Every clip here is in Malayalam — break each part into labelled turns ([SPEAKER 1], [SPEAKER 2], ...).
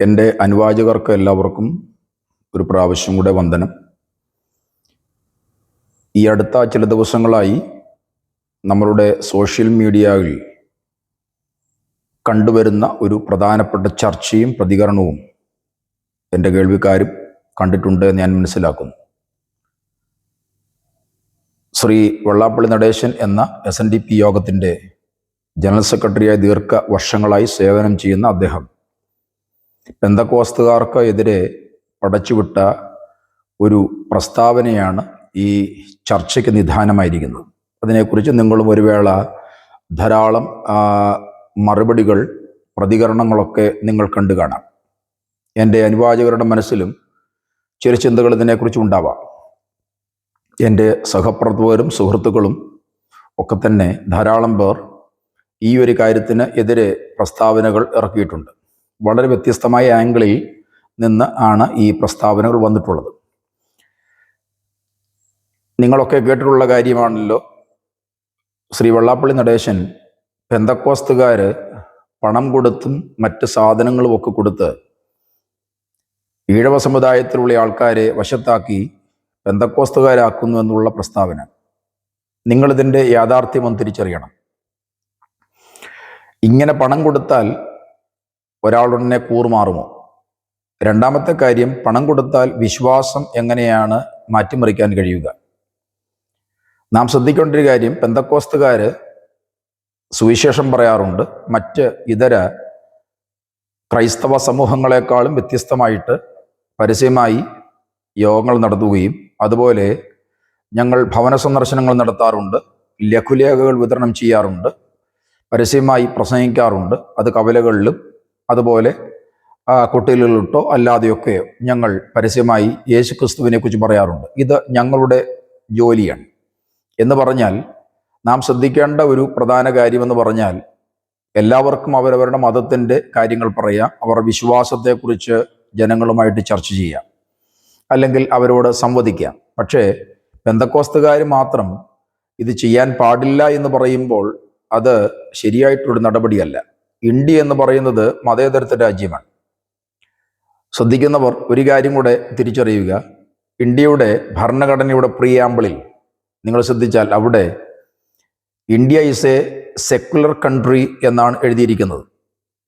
[SPEAKER 1] എന്റെ അനുവാചകർക്ക് എല്ലാവർക്കും ഒരു പ്രാവശ്യം കൂടെ വന്ദനം. ഈ അടുത്ത ചില ദിവസങ്ങളായി നമ്മളുടെ സോഷ്യൽ മീഡിയയിൽ കണ്ടുവരുന്ന ഒരു പ്രധാനപ്പെട്ട ചർച്ചയും പ്രതികരണവും എന്റെ കേൾവിക്കാരും കണ്ടിട്ടുണ്ട് എന്ന് ഞാൻ മനസ്സിലാക്കുന്നു. ശ്രീ വെള്ളാപ്പള്ളി നടേശൻ എന്ന എസ് എൻ ഡി പി യോഗത്തിന്റെ ജനറൽ സെക്രട്ടറിയായി ദീർഘ വർഷങ്ങളായി സേവനം ചെയ്യുന്ന അദ്ദേഹം പെന്തക്കോസ്തുകാർക്ക് എതിരെ പടച്ചുവിട്ട ഒരു പ്രസ്താവനയാണ് ഈ ചർച്ചയ്ക്ക് നിധാനമായിരിക്കുന്നത്. അതിനെക്കുറിച്ച് നിങ്ങളും ഒരു വേള ധാരാളം മറുപടികൾ പ്രതികരണങ്ങളൊക്കെ നിങ്ങൾ കണ്ടു കാണാം. എന്റെ അനുവാചകരുടെ മനസ്സിലും ചില ചിന്തകൾ ഇതിനെക്കുറിച്ച് ഉണ്ടാവാം. എന്റെ സഹപ്രവർത്തകരും സുഹൃത്തുക്കളും ഒക്കെ തന്നെ ധാരാളം പേർ ഈ ഒരു കാര്യത്തിന് എതിരെ പ്രസ്താവനകൾ ഇറക്കിയിട്ടുണ്ട്. വളരെ വ്യത്യസ്തമായ ആംഗിളിൽ നിന്ന് ആണ് ഈ പ്രസ്താവനകൾ വന്നിട്ടുള്ളത്. നിങ്ങളൊക്കെ കേട്ടിട്ടുള്ള കാര്യമാണല്ലോ. ശ്രീ വെള്ളാപ്പള്ളി നടേശൻ പെന്തക്കോസ്തുകാർ പണം കൊടുത്തും മറ്റ് സാധനങ്ങളും ഒക്കെ കൊടുത്ത് ഈഴവ സമുദായത്തിലുള്ള ആൾക്കാരെ വശത്താക്കി പെന്തക്കോസ്തുകാരാക്കുന്നു എന്നുള്ള പ്രസ്താവന. നിങ്ങളിതിന്റെ യാഥാർത്ഥ്യം ഒന്ന് തിരിച്ചറിയണം. ഇങ്ങനെ പണം കൊടുത്താൽ ഒരാളുടനെ കൂറുമാറുമോ? രണ്ടാമത്തെ കാര്യം പണം കൊടുത്താൽ വിശ്വാസം എങ്ങനെയാണ് മാറ്റിമറിക്കാൻ കഴിയുക? നാം ശ്രദ്ധിക്കേണ്ട ഒരു കാര്യം പെന്തക്കോസ്തുകാർ സുവിശേഷം പറയാറുണ്ട് മറ്റ് ഇതര ക്രൈസ്തവ സമൂഹങ്ങളെക്കാളും വ്യത്യസ്തമായിട്ട് പരസ്യമായി യോഗങ്ങൾ നടത്തുകയും അതുപോലെ ഞങ്ങൾ ഭവന സന്ദർശനങ്ങൾ നടത്താറുണ്ട് ലഘുലേഖകൾ വിതരണം ചെയ്യാറുണ്ട് പരസ്യമായി പ്രസംഗിക്കാറുണ്ട് അത് കവലകളിലും അതുപോലെ കുട്ടികളിലിട്ടോ അല്ലാതെയൊക്കെ ഞങ്ങൾ പരസ്യമായി യേശു ക്രിസ്തുവിനെ കുറിച്ച് പറയാറുണ്ട്. ഇത് ഞങ്ങളുടെ ജോലിയാണ്. എന്ന് പറഞ്ഞാൽ നാം ശ്രദ്ധിക്കേണ്ട ഒരു പ്രധാന കാര്യമെന്ന് പറഞ്ഞാൽ എല്ലാവർക്കും അവരവരുടെ മതത്തിന്റെ കാര്യങ്ങൾ പറയാം അവർ വിശ്വാസത്തെക്കുറിച്ച് ജനങ്ങളുമായിട്ട് ചർച്ച ചെയ്യാം അല്ലെങ്കിൽ അവരോട് സംവദിക്കാം. പക്ഷേ ബന്ധക്കോസ്തുകാർ മാത്രം ഇത് ചെയ്യാൻ പാടില്ല എന്ന് പറയുമ്പോൾ അത് ശരിയായിട്ടൊരു നടപടിയല്ല. ഇന്ത്യ എന്ന് പറയുന്നത് മതേതരത്വ രാജ്യമാണ്. ശ്രദ്ധിക്കുന്നവർ ഒരു കാര്യം കൂടെ തിരിച്ചറിയുക. ഇന്ത്യയുടെ ഭരണഘടനയുടെ പ്രിയാമ്പിളിൽ നിങ്ങൾ ശ്രദ്ധിച്ചാൽ അവിടെ India is a secular country എന്നാണ് എഴുതിയിരിക്കുന്നത്.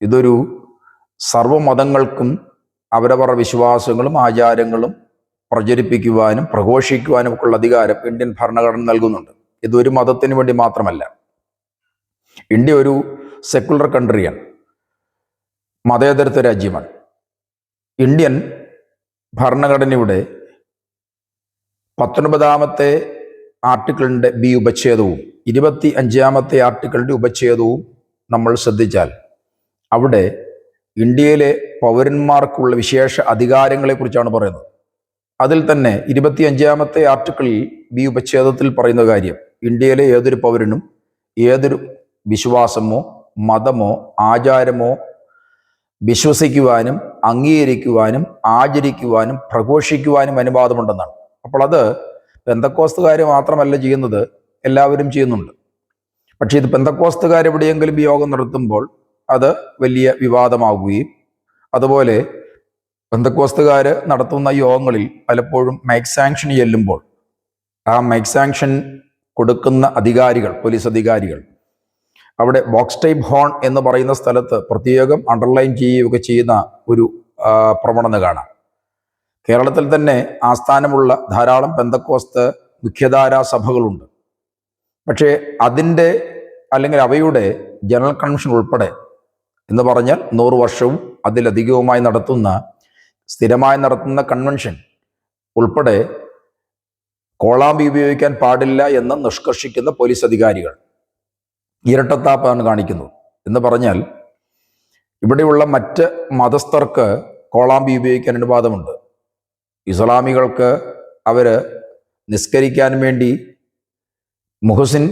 [SPEAKER 1] ഇതൊരു സർവമതങ്ങൾക്കും അവരവരുടെ വിശ്വാസങ്ങളും ആചാരങ്ങളും പ്രചരിപ്പിക്കുവാനും പ്രഘോഷിക്കുവാനും ഉള്ള അധികാരം ഇന്ത്യൻ ഭരണഘടന നൽകുന്നുണ്ട്. ഇതൊരു മതത്തിന് വേണ്ടി മാത്രമല്ല. ഇന്ത്യ ഒരു സെക്കുലർ കൺട്രിയാണ് മതേതരത്വ രാജ്യമാണ്. ഇന്ത്യൻ ഭരണഘടനയുടെ പത്തൊൻപതാമത്തെ ആർട്ടിക്കിളിന്റെ ബി ഉപച്ഛേദവും ഇരുപത്തി അഞ്ചാമത്തെ ആർട്ടിക്കിളിന്റെ ഉപച്ഛേദവും നമ്മൾ ശ്രദ്ധിച്ചാൽ അവിടെ ഇന്ത്യയിലെ പൗരന്മാർക്കുള്ള വിശേഷ അധികാരങ്ങളെക്കുറിച്ചാണ് പറയുന്നത്. അതിൽ തന്നെ ഇരുപത്തി അഞ്ചാമത്തെ ആർട്ടിക്കിളിൽ ബി ഉപച്ഛേദത്തിൽ പറയുന്ന കാര്യം ഇന്ത്യയിലെ ഏതൊരു പൗരനും ഏതൊരു വിശ്വാസമോ മതമോ ആചാരമോ വിശ്വസിക്കുവാനും അംഗീകരിക്കുവാനും ആചരിക്കുവാനും പ്രഘോഷിക്കുവാനും അനുവാദമുണ്ടെന്നാണ്. അപ്പോൾ അത് പെന്തക്കോസ്തുകാർ മാത്രമല്ല ചെയ്യുന്നത് എല്ലാവരും ചെയ്യുന്നുണ്ട്. പക്ഷേ ഇത് പെന്തക്കോസ്തുകാർ എവിടെയെങ്കിലും യോഗം നടത്തുമ്പോൾ അത് വലിയ വിവാദമാവുകയും അതുപോലെ പെന്തക്കോസ്തുകാർ നടത്തുന്ന യോഗങ്ങളിൽ പലപ്പോഴും മൈക്ക് സാങ്ഷൻ ചെല്ലുമ്പോൾ ആ മൈക്ക് സാങ്ഷൻ കൊടുക്കുന്ന അധികാരികൾ പോലീസ് അധികാരികൾ അവിടെ ബോക്സ് ടൈപ്പ് ഹോൺ എന്ന് പറയുന്ന സ്ഥലത്ത് പ്രത്യേകം അണ്ടർലൈൻ ചെയ്യുകയൊക്കെ ചെയ്യുന്ന ഒരു പ്രവണത കാണാം. കേരളത്തിൽ തന്നെ ആസ്ഥാനമുള്ള ധാരാളം പെന്തക്കോസ്ത് മുഖ്യധാരാ സഭകളുണ്ട്. പക്ഷേ അതിന്റെ അല്ലെങ്കിൽ അവയുടെ ജനറൽ കൺവെൻഷൻ ഉൾപ്പെടെ എന്ന് പറഞ്ഞാൽ നൂറ് വർഷവും അതിലധികവുമായി നടത്തുന്ന സ്ഥിരമായി നടത്തുന്ന കൺവെൻഷൻ ഉൾപ്പെടെ കോളാമ്പി ഉപയോഗിക്കാൻ പാടില്ല എന്ന് നിഷ്കർഷിക്കുന്ന പോലീസ് അധികാരികൾ. ഇരട്ടത്താപ്പാണ് കാണിക്കുന്നത് എന്ന് പറഞ്ഞാൽ ഇവിടെയുള്ള മറ്റ് മതസ്ഥർക്ക് കോളാമ്പി ഉപയോഗിക്കാൻ അനുവാദമുണ്ട്. ഇസ്ലാമികൾക്ക് അവർ നിസ്കരിക്കാൻ വേണ്ടി മുഹസിൻ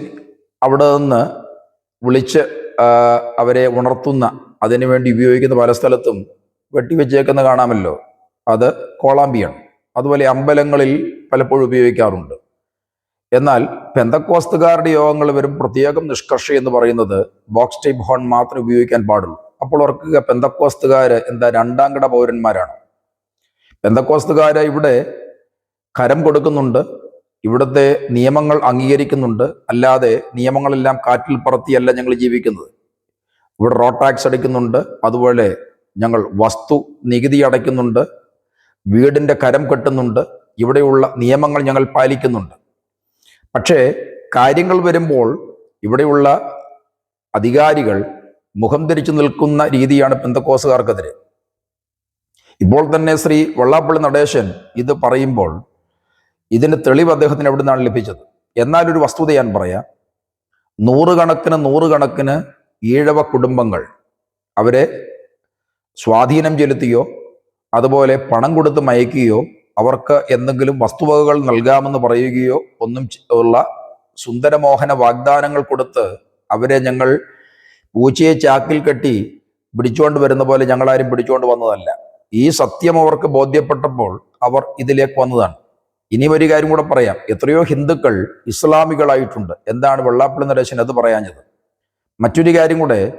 [SPEAKER 1] അവിടെ നിന്ന് വിളിച്ച് അവരെ ഉണർത്തുന്ന അതിനുവേണ്ടി ഉപയോഗിക്കുന്ന പല സ്ഥലത്തും വെട്ടിവെച്ചേക്കുന്ന കാണാമല്ലോ. അത് കോളാമ്പിയാണ്. അതുപോലെ അമ്പലങ്ങളിൽ പലപ്പോഴും ഉപയോഗിക്കാറുണ്ട്. എന്നാൽ പെന്തക്കോസ്തുകാരുടെ യോഗങ്ങൾ വരും പ്രത്യേകം നിഷ്കർഷ എന്ന് പറയുന്നത് ബോക്സ് ടൈപ്പ് ഹോൺ മാത്രം ഉപയോഗിക്കാൻ പാടുള്ളൂ. അപ്പോൾ ഓർക്കുക പെന്തക്കോസ്തുകാർ എന്താ രണ്ടാം കിട പൗരന്മാരാണ്. പെന്തക്കോസ്തുകാര് ഇവിടെ കരം കൊടുക്കുന്നുണ്ട് ഇവിടുത്തെ നിയമങ്ങൾ അംഗീകരിക്കുന്നുണ്ട് അല്ലാതെ നിയമങ്ങളെല്ലാം കാറ്റിൽ പറത്തിയല്ല ഞങ്ങൾ ജീവിക്കുന്നത്. ഇവിടെ റോഡ് ടാക്സ് അടയ്ക്കുന്നുണ്ട് അതുപോലെ ഞങ്ങൾ വസ്തു നികുതി അടയ്ക്കുന്നുണ്ട് വീടിന്റെ കരം കെട്ടുന്നുണ്ട് ഇവിടെയുള്ള നിയമങ്ങൾ ഞങ്ങൾ പാലിക്കുന്നുണ്ട്. പക്ഷേ കാര്യങ്ങൾ വരുമ്പോൾ ഇവിടെയുള്ള അധികാരികൾ മുഖം തിരിച്ചു നിൽക്കുന്ന രീതിയാണ് പെന്തക്കോസുകാർക്കെതിരെ. ഇപ്പോൾ തന്നെ ശ്രീ വള്ളാപ്പള്ളി നടേശൻ ഇത് പറയുമ്പോൾ ഇതിന് തെളിവ് അദ്ദേഹത്തിന് എവിടെ നിന്നാണ് ലഭിച്ചത്? എന്നാൽ ഒരു വസ്തുത ഞാൻ പറയാം. നൂറുകണക്കിന് നൂറുകണക്കിന് ഈഴവ കുടുംബങ്ങൾ അവരെ സ്വാധീനം ചെലുത്തിയോ അതുപോലെ പണം കൊടുത്ത് മയക്കുകയോ അവർക്ക് എന്തെങ്കിലും വസ്തുവകകൾ നൽകാമെന്ന് പറയുകയോ ഒന്നും ഉള്ള സുന്ദരമോഹന വാഗ്ദാനങ്ങൾ കൊടുത്ത് അവരെ ഞങ്ങൾ പൂച്ചയെ ചാക്കിൽ കെട്ടി പിടിച്ചുകൊണ്ട് വരുന്ന പോലെ ഞങ്ങളാരും പിടിച്ചുകൊണ്ട് വന്നതല്ല. ഈ സത്യം അവർക്ക് ബോധ്യപ്പെട്ടപ്പോൾ അവർ ഇതിലേക്ക് വന്നതാണ്. ഇനി ഒരു കാര്യം കൂടെ പറയാം. എത്രയോ ഹിന്ദുക്കൾ ഇസ്ലാമികളായിട്ടുണ്ട്. എന്താണ് വെള്ളാപ്പള്ളി നരേശൻ അത് പറയാഞ്ഞത്? മറ്റൊരു കാര്യം കൂടെ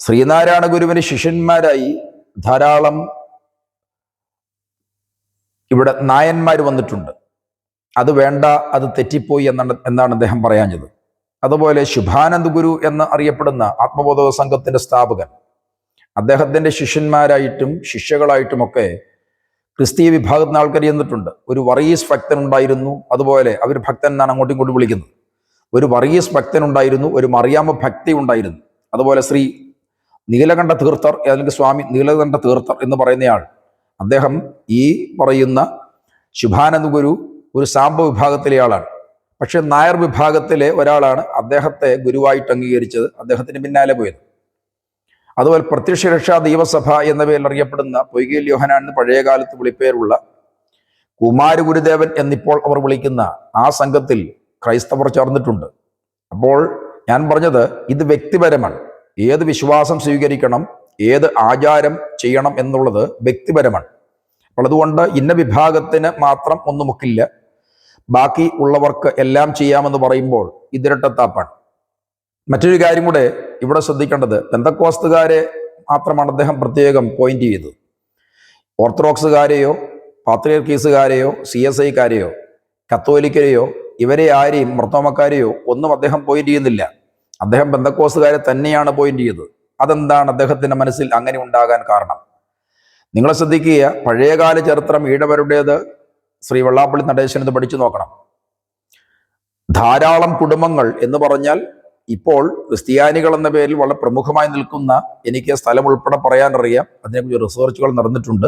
[SPEAKER 1] ശ്രീനാരായണ ഗുരുവിന് ശിഷ്യന്മാരായി ധാരാളം ഇവിടെ നായന്മാർ വന്നിട്ടുണ്ട്. അത് വേണ്ട അത് തെറ്റിപ്പോയി എന്നാണ് എന്നാണ് അദ്ദേഹം പറയാഞ്ഞത്. അതുപോലെ ശുഭാനന്ദ് ഗുരു എന്ന് അറിയപ്പെടുന്ന ആത്മബോധക സംഘത്തിന്റെ സ്ഥാപകൻ. അദ്ദേഹത്തിന്റെ ശിഷ്യന്മാരായിട്ടും ശിഷ്യകളായിട്ടുമൊക്കെ ക്രിസ്തീയ വിഭാഗത്തിൽ നിന്ന് ആൾക്കാർ ചെന്നിട്ടുണ്ട്. ഒരു വറീസ് ഭക്തൻ ഉണ്ടായിരുന്നു അതുപോലെ അവർ ഭക്തൻ എന്നാണ് അങ്ങോട്ടും ഇങ്ങോട്ടും വിളിക്കുന്നത്. ഒരു വറീസ് ഭക്തൻ ഉണ്ടായിരുന്നു ഒരു മറിയാമ ഭക്തി ഉണ്ടായിരുന്നു. അതുപോലെ ശ്രീ നീലകണ്ഠ തീർത്ഥർ അല്ലെങ്കിൽ സ്വാമി നീലകണ്ഠ തീർത്ഥർ എന്ന് പറയുന്നയാൾ അദ്ദേഹം ഈ പറയുന്ന ശുഭാനന്ദ ഗുരു ഒരു സാമ്പ വിഭാഗത്തിലെ ആളാണ്. പക്ഷെ നായർ വിഭാഗത്തിലെ ഒരാളാണ് അദ്ദേഹത്തെ ഗുരുവായിട്ട് അംഗീകരിച്ചത് അദ്ദേഹത്തിന് പിന്നാലെ പോയത്. അതുപോലെ പ്രത്യക്ഷ രക്ഷാ ദൈവസഭ എന്ന പേരിൽ അറിയപ്പെടുന്ന പൊയ്കയിൽ യോഹനാൻ എന്ന് പഴയ കാലത്ത് വിളിപ്പേരുള്ള കുമാര ഗുരുദേവൻ എന്നിപ്പോൾ അവർ വിളിക്കുന്ന ആ സംഘത്തിൽ ക്രൈസ്തവർ ചേർന്നിട്ടുണ്ട്. അപ്പോൾ ഞാൻ പറഞ്ഞത് ഇത് വ്യക്തിപരമാണ്. ഏത് വിശ്വാസം സ്വീകരിക്കണം ഏത് ആചാരം ചെയ്യണം എന്നുള്ളത് വ്യക്തിപരമാണ്. അപ്പോൾ അതുകൊണ്ട് ഇന്ന വിഭാഗത്തിന് മാത്രം ഒന്നും ഒന്നുമൊക്കില്ല. ബാക്കി ഉള്ളവർക്ക് എല്ലാം ചെയ്യാമെന്ന് പറയുമ്പോൾ ഇതിരട്ടത്താപ്പാണ്. മറ്റൊരു കാര്യം കൂടെ ഇവിടെ ശ്രദ്ധിക്കേണ്ടത്. പെന്തക്കോസ്തുകാരെ മാത്രമാണ് അദ്ദേഹം പ്രത്യേകം പോയിന്റ് ചെയ്തത്. ഓർത്തഡോക്സുകാരെയോ പാത്രിയർക്കീസുകാരെയോ സി എസ് ഐക്കാരെയോ കത്തോലിക്കരെയോ ഇവരെ ആരെയും മർത്തോമക്കാരെയോ ഒന്നും അദ്ദേഹം പോയിന്റ് ചെയ്യുന്നില്ല. അദ്ദേഹം ബന്ധക്കോസുകാരെ തന്നെയാണ് പോയിന്റ് ചെയ്തത്. അതെന്താണ് അദ്ദേഹത്തിന്റെ മനസ്സിൽ അങ്ങനെ ഉണ്ടാകാൻ കാരണം? നിങ്ങൾ ശ്രദ്ധിക്കുക പഴയകാല ചരിത്രം ഈഴവരുടേത് ശ്രീ വെള്ളാപ്പള്ളി നടേശൻ ഇത് പഠിച്ചു നോക്കണം. ധാരാളം കുടുംബങ്ങൾ എന്ന് പറഞ്ഞാൽ ഇപ്പോൾ ക്രിസ്ത്യാനികൾ എന്ന പേരിൽ വളരെ പ്രമുഖമായി നിൽക്കുന്ന എനിക്ക് സ്ഥലം ഉൾപ്പെടെ പറയാനറിയാം. അതിനെക്കുറിച്ച് റിസർച്ചുകൾ നടന്നിട്ടുണ്ട്.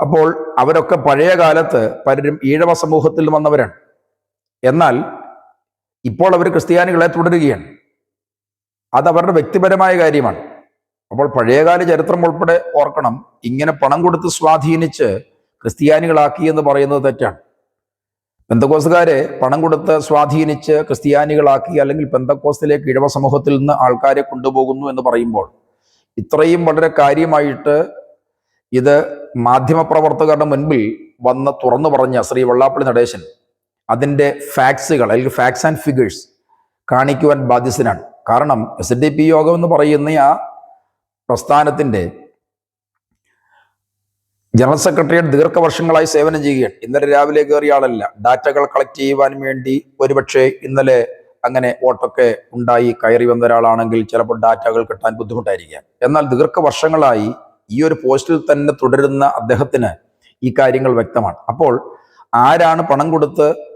[SPEAKER 1] അപ്പോൾ അവരൊക്കെ പഴയ കാലത്ത് പലരും ഈഴവ സമൂഹത്തിൽ വന്നവരാണ്. എന്നാൽ ഇപ്പോൾ അവർ ക്രിസ്ത്യാനികളെ തുടരുകയാണ്. അത് അവരുടെ വ്യക്തിപരമായ കാര്യമാണ്. അപ്പോൾ പഴയകാല ചരിത്രം ഉൾപ്പെടെ ഓർക്കണം ഇങ്ങനെ പണം കൊടുത്ത് സ്വാധീനിച്ച് ക്രിസ്ത്യാനികളാക്കി എന്ന് പറയുന്നത് തെറ്റാണ്. പെന്തക്കോസുകാരെ പണം കൊടുത്ത് സ്വാധീനിച്ച് ക്രിസ്ത്യാനികളാക്കി അല്ലെങ്കിൽ പെന്തക്കോസിലേക്ക് ഇഴവ സമൂഹത്തിൽ നിന്ന് ആൾക്കാരെ കൊണ്ടുപോകുന്നു എന്ന് പറയുമ്പോൾ ഇത്രയും വളരെ കാര്യമായിട്ട് ഇത് മാധ്യമപ്രവർത്തകരുടെ മുൻപിൽ വന്ന് തുറന്നു പറഞ്ഞ ശ്രീ വെള്ളാപ്പള്ളി നടേശൻ അതിന്റെ ഫാക്സുകൾ അല്ലെങ്കിൽ ഫാക്സ് ആൻഡ് ഫിഗേഴ്സ് കാണിക്കുവാൻ ബാധ്യസ്ഥനാണ്. കാരണം എസ് ഡി പി യോഗം എന്ന് പറയുന്ന ആ പ്രസ്ഥാനത്തിന്റെ ജനറൽ സെക്രട്ടറിയേറ്റ് ദീർഘവർഷങ്ങളായി സേവനം ചെയ്യുകയാണ്. ഇന്നലെ രാവിലെ കയറിയ ആളല്ല. ഡാറ്റകൾ കളക്ട് ചെയ്യുവാൻ വേണ്ടി ഒരുപക്ഷെ ഇന്നലെ അങ്ങനെ വോട്ടൊക്കെ ഉണ്ടായി കയറി വന്ന ഒരാളാണെങ്കിൽ ചിലപ്പോൾ ഡാറ്റകൾ കിട്ടാൻ ബുദ്ധിമുട്ടായിരിക്കാം. എന്നാൽ ദീർഘവർഷങ്ങളായി ഈ ഒരു പോസ്റ്റിൽ തന്നെ തുടരുന്ന അദ്ദേഹത്തിന് ഈ കാര്യങ്ങൾ വ്യക്തമാണ്. അപ്പോൾ ആരാണ് പണം കൊടുത്ത്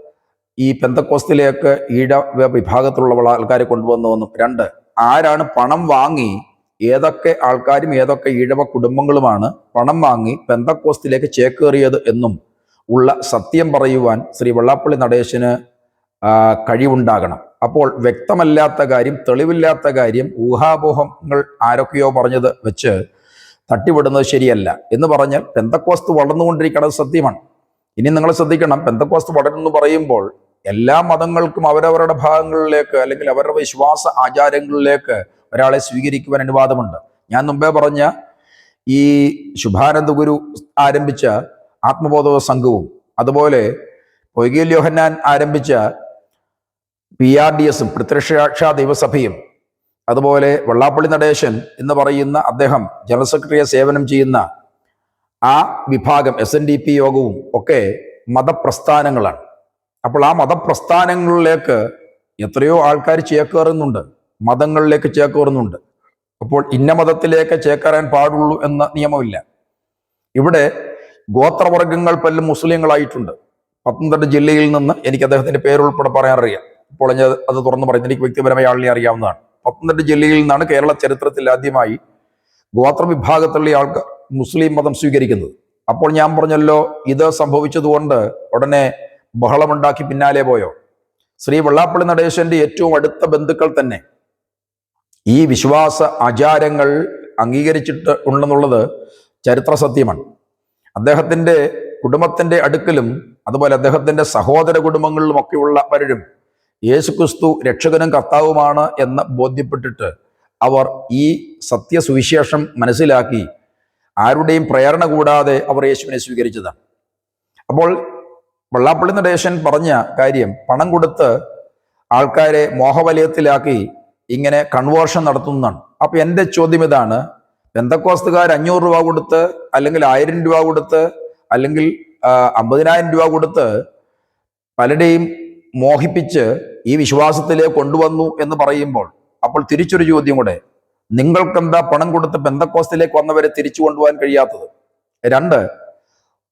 [SPEAKER 1] ഈ പെന്തക്കോസ്തിലേക്ക് ഈഴ വിഭാഗത്തിലുള്ള ആൾക്കാരെ കൊണ്ടുവന്നതെന്നും രണ്ട് ആരാണ് പണം വാങ്ങി ഏതൊക്കെ ആൾക്കാരും ഏതൊക്കെ ഈഴവ കുടുംബങ്ങളുമാണ് പണം വാങ്ങി പെന്തക്കോസ്തിലേക്ക് ചേക്കേറിയത് എന്നും ഉള്ള സത്യം പറയുവാൻ ശ്രീ വെള്ളാപ്പള്ളി നടേശന് കഴിവുണ്ടാകണം. അപ്പോൾ വ്യക്തമല്ലാത്ത കാര്യം തെളിവില്ലാത്ത കാര്യം ഊഹാപോഹങ്ങൾ ആരൊക്കെയോ പറഞ്ഞത് വെച്ച് തട്ടിവിടുന്നത് ശരിയല്ല. എന്ന് പറഞ്ഞാൽ പെന്തക്കോസ്ത് വളർന്നുകൊണ്ടിരിക്കുന്നത് സത്യമാണ്. ഇനി നിങ്ങൾ ശ്രദ്ധിക്കണം പെന്തക്കോസ്ത് വളരുന്നു പറയുമ്പോൾ എല്ലാ മതങ്ങൾക്കും അവരവരുടെ ഭാഗങ്ങളിലേക്ക് അല്ലെങ്കിൽ അവരുടെ വിശ്വാസ ആചാരങ്ങളിലേക്ക് ഒരാളെ സ്വീകരിക്കുവാൻ അനുവാദമുണ്ട്. ഞാൻ മുമ്പേ പറഞ്ഞ ഈ ശുഭാനന്ദ ഗുരു ആരംഭിച്ച ആത്മബോധ സംഘവും അതുപോലെ പൊയ്കയിൽ യോഹന്നാൻ ആരംഭിച്ച പി ആർ ഡി എസും പ്രത്യക്ഷാ ദൈവസഭയും അതുപോലെ വെള്ളാപ്പള്ളി നടേശൻ എന്ന് പറയുന്ന അദ്ദേഹം ജനറൽ സെക്രട്ടറിയെ സേവനം ചെയ്യുന്ന ആ വിഭാഗം എസ് എൻ ഡി പി യോഗവും ഒക്കെ മതപ്രസ്ഥാനങ്ങളാണ്. അപ്പോൾ ആ മതപ്രസ്ഥാനങ്ങളിലേക്ക് എത്രയോ ആൾക്കാർ ചേക്കേറുന്നുണ്ട്. മതങ്ങളിലേക്ക് ചേക്കേറുന്നുണ്ട്. അപ്പോൾ ഇന്ന മതത്തിലേക്ക് ചേക്കേറാൻ പാടുള്ളൂ എന്ന നിയമമില്ല. ഇവിടെ ഗോത്രവർഗങ്ങൾ പലരും മുസ്ലിങ്ങളായിട്ടുണ്ട്. പത്തനംതിട്ട ജില്ലയിൽ നിന്ന് എനിക്ക് അദ്ദേഹത്തിന്റെ പേരുൾപ്പെടെ പറയാൻ അറിയാം. ഇപ്പോൾ ഞാൻ അത് തുറന്നു പറയുന്നത് എനിക്ക് വ്യക്തിപരമായ ആളിനെ അറിയാവുന്നതാണ്. പത്തനംതിട്ട ജില്ലയിൽ നിന്നാണ് കേരള ചരിത്രത്തിൽ ആദ്യമായി ഗോത്ര വിഭാഗത്തിലുള്ള ആൾക്കാർ മുസ്ലിം മതം സ്വീകരിക്കുന്നത്. അപ്പോൾ ഞാൻ പറഞ്ഞല്ലോ ഇത് സംഭവിച്ചതുകൊണ്ട് ഉടനെ ബഹളമുണ്ടാക്കി പിന്നാലെ പോയോ? ശ്രീ വെള്ളാപ്പള്ളി നടേശന്റെ ഏറ്റവും അടുത്ത ബന്ധുക്കൾ തന്നെ. ഈ വിശ്വാസ ആചാരങ്ങൾ അംഗീകരിച്ചിട്ട് ഉണ്ടെന്നുള്ളത് ചരിത്ര സത്യമാണ്. അദ്ദേഹത്തിന്റെ കുടുംബത്തിന്റെ അടുക്കലും അതുപോലെ അദ്ദേഹത്തിന്റെ സഹോദര കുടുംബങ്ങളിലും ഒക്കെയുള്ള പലരും യേശുക്രിസ്തു രക്ഷകനും കർത്താവുമാണ് എന്ന് ബോധ്യപ്പെട്ടിട്ട് അവർ ഈ സത്യസുവിശേഷം മനസ്സിലാക്കി ആരുടെയും പ്രേരണ കൂടാതെ അവർ യേശുവിനെ സ്വീകരിച്ചതാണ്. അപ്പോൾ വെള്ളാപ്പള്ളി നടേശൻ പറഞ്ഞ കാര്യം പണം കൊടുത്ത് ആൾക്കാരെ മോഹവലയത്തിലാക്കി ഇങ്ങനെ കൺവേർഷൻ നടത്തുന്നതാണ്. അപ്പൊ എന്റെ ചോദ്യം ഇതാണ് ബന്ധക്കോസ്തുകാർ അഞ്ഞൂറ് രൂപ കൊടുത്ത് അല്ലെങ്കിൽ ആയിരം രൂപ കൊടുത്ത് അല്ലെങ്കിൽ അമ്പതിനായിരം രൂപ കൊടുത്ത് പലരെയും മോഹിപ്പിച്ച് ഈ വിശ്വാസത്തിലേക്ക് കൊണ്ടുവന്നു എന്ന് പറയുമ്പോൾ അപ്പോൾ തിരിച്ചൊരു ചോദ്യം കൂടെ നിങ്ങൾക്കെന്താ പണം കൊടുത്ത് ബന്ധക്കോസ്റ്റിലേക്ക് വന്നവരെ തിരിച്ചു കൊണ്ടുപോകാൻ കഴിയാത്തത്? രണ്ട്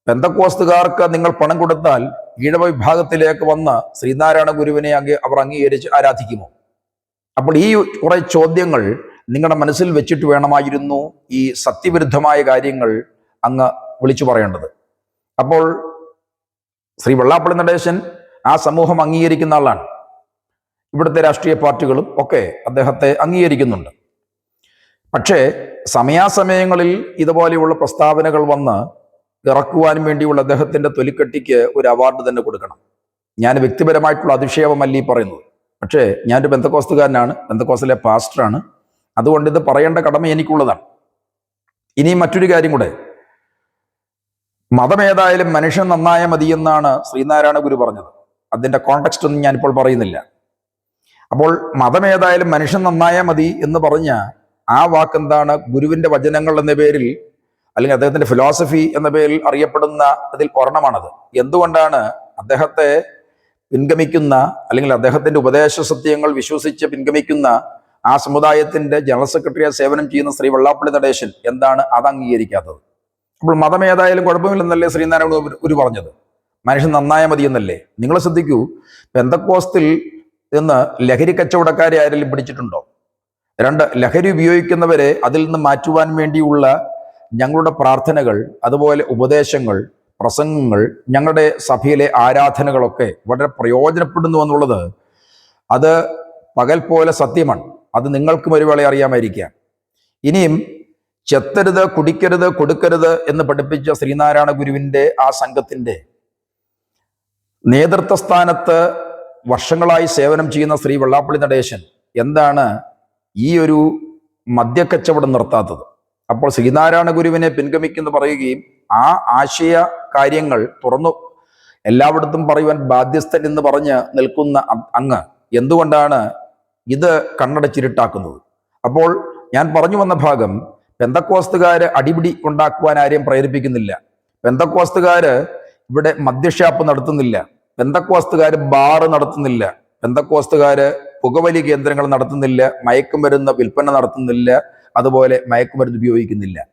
[SPEAKER 1] ബന്ധക്കോസ്തുകാർക്ക് നിങ്ങൾ പണം കൊടുത്താൽ ഈഴവ വിഭാഗത്തിലേക്ക് വന്ന ശ്രീനാരായണ ഗുരുവിനെ അങ്ങ് അവർ അംഗീകരിച്ച് ആരാധിക്കുമോ? അപ്പോൾ ഈ കുറെ ചോദ്യങ്ങൾ നിങ്ങളുടെ മനസ്സിൽ വെച്ചിട്ട് വേണമായിരുന്നു ഈ സത്യവിരുദ്ധമായ കാര്യങ്ങൾ അങ്ങ് വിളിച്ചു പറയേണ്ടത്. അപ്പോൾ ശ്രീ വെള്ളാപ്പള്ളി നടേശൻ ആ സമൂഹം അംഗീകരിക്കുന്ന ആളാണ്. ഇവിടുത്തെ രാഷ്ട്രീയ പാർട്ടികളും ഒക്കെ അദ്ദേഹത്തെ അംഗീകരിക്കുന്നുണ്ട്. പക്ഷേ സമയാസമയങ്ങളിൽ ഇതുപോലെയുള്ള പ്രസ്താവനകൾ വന്ന് ഇറക്കുവാനും വേണ്ടിയുള്ള അദ്ദേഹത്തിന്റെ തൊലിക്കെട്ടിക്ക് ഒരു അവാർഡ് തന്നെ കൊടുക്കണം. ഞാൻ വ്യക്തിപരമായിട്ടുള്ള അധിക്ഷേപമല്ല ഈ പറയുന്നത്. പക്ഷേ ഞാനൊരു ബന്ധക്കോസ്തുകാരനാണ് ബന്ധക്കോസ്തിലെ പാസ്റ്ററാണ്. അതുകൊണ്ട് ഇത് പറയേണ്ട കടമ എനിക്കുള്ളതാണ്. ഇനി മറ്റൊരു കാര്യം കൂടെ. മതമേതായാലും മനുഷ്യൻ നന്നായ മതി എന്നാണ് ശ്രീനാരായണ ഗുരു പറഞ്ഞത്. അതിന്റെ കോണ്ടക്സ്റ്റ് ഒന്നും ഞാനിപ്പോൾ പറയുന്നില്ല. അപ്പോൾ മതമേതായാലും മനുഷ്യൻ നന്നായ മതി എന്ന് പറഞ്ഞ ആ വാക്കെന്താണ് ഗുരുവിന്റെ വചനങ്ങൾ എന്ന പേരിൽ അല്ലെങ്കിൽ അദ്ദേഹത്തിന്റെ ഫിലോസഫി എന്ന പേരിൽ അറിയപ്പെടുന്ന അതിൽ ഒരെണ്ണമാണത്. എന്തുകൊണ്ടാണ് അദ്ദേഹത്തെ പിൻഗമിക്കുന്ന അല്ലെങ്കിൽ അദ്ദേഹത്തിന്റെ ഉപദേശ സത്യങ്ങൾ വിശ്വസിച്ച് പിൻഗമിക്കുന്ന ആ സമുദായത്തിന്റെ ജനറൽ സെക്രട്ടറിയായി സേവനം ചെയ്യുന്ന ശ്രീ വെള്ളാപ്പള്ളി നടേശൻ എന്താണ് അത് അംഗീകരിക്കാത്തത്? അപ്പോൾ മതം ഏതായാലും കുഴപ്പമില്ലെന്നല്ലേ ശ്രീനാരായണ ഒരു പറഞ്ഞത്? മനുഷ്യൻ നന്നായ മതി എന്നല്ലേ? നിങ്ങൾ ശ്രദ്ധിക്കൂ പെന്തക്കോസ്തിൽ നിന്ന് ലഹരി കച്ചവടക്കാരെ ആരെങ്കിലും പിടിച്ചിട്ടുണ്ടോ? രണ്ട് ലഹരി ഉപയോഗിക്കുന്നവരെ അതിൽ നിന്ന് മാറ്റുവാൻ വേണ്ടിയുള്ള ഞങ്ങളുടെ പ്രാർത്ഥനകൾ അതുപോലെ ഉപദേശങ്ങൾ പ്രസംഗങ്ങൾ ഞങ്ങളുടെ സഭയിലെ ആരാധനകളൊക്കെ വളരെ പ്രയോജനപ്പെടുന്നു എന്നുള്ളത് അത് പകൽ പോലെ സത്യമാണ്. അത് നിങ്ങൾക്കും ഒരു വേള അറിയാമായിരിക്കാം. ഇനിയും ചെത്തരുത് കുടിക്കരുത് കൊടുക്കരുത് എന്ന് പഠിപ്പിച്ച ശ്രീനാരായണ ഗുരുവിന്റെ ആ സംഘത്തിന്റെ നേതൃത്വ സ്ഥാനത്ത് വർഷങ്ങളായി സേവനം ചെയ്യുന്ന ശ്രീ വെള്ളാപ്പള്ളി നടേശൻ എന്താണ് ഈ ഒരു മദ്യക്കച്ചവടം നിർത്താത്തത്? അപ്പോൾ ശ്രീനാരായണ ഗുരുവിനെ പിൻഗമിക്കുന്നു പറയുകയും ആ ആശയ കാര്യങ്ങൾ തുറന്നു എല്ലായിടത്തും പറയുവാൻ ബാധ്യസ്ഥൻ എന്ന് പറഞ്ഞ് നിൽക്കുന്ന അങ്ങ് എന്തുകൊണ്ടാണ് ഇത് കണ്ണടച്ചിരുട്ടാക്കുന്നത്? അപ്പോൾ ഞാൻ പറഞ്ഞു വന്ന ഭാഗം പെന്തക്കോസ്തുകാര് അടിപിടി ഉണ്ടാക്കുവാൻ ആരെയും പ്രേരിപ്പിക്കുന്നില്ല. പെന്തക്കോസ്തുകാര് ഇവിടെ മദ്യഷാപ്പ് നടത്തുന്നില്ല. പെന്തക്കോസ്തുകാര് ബാറ് നടത്തുന്നില്ല. പെന്തക്കോസ്തുകാര് പുകവലി കേന്ദ്രങ്ങൾ നടത്തുന്നില്ല. മയക്കുമരുന്ന് വിൽപ്പന നടത്തുന്നില്ല. അതുപോലെ മയക്കുമരുന്ന് ഉപയോഗിക്കുന്നില്ല.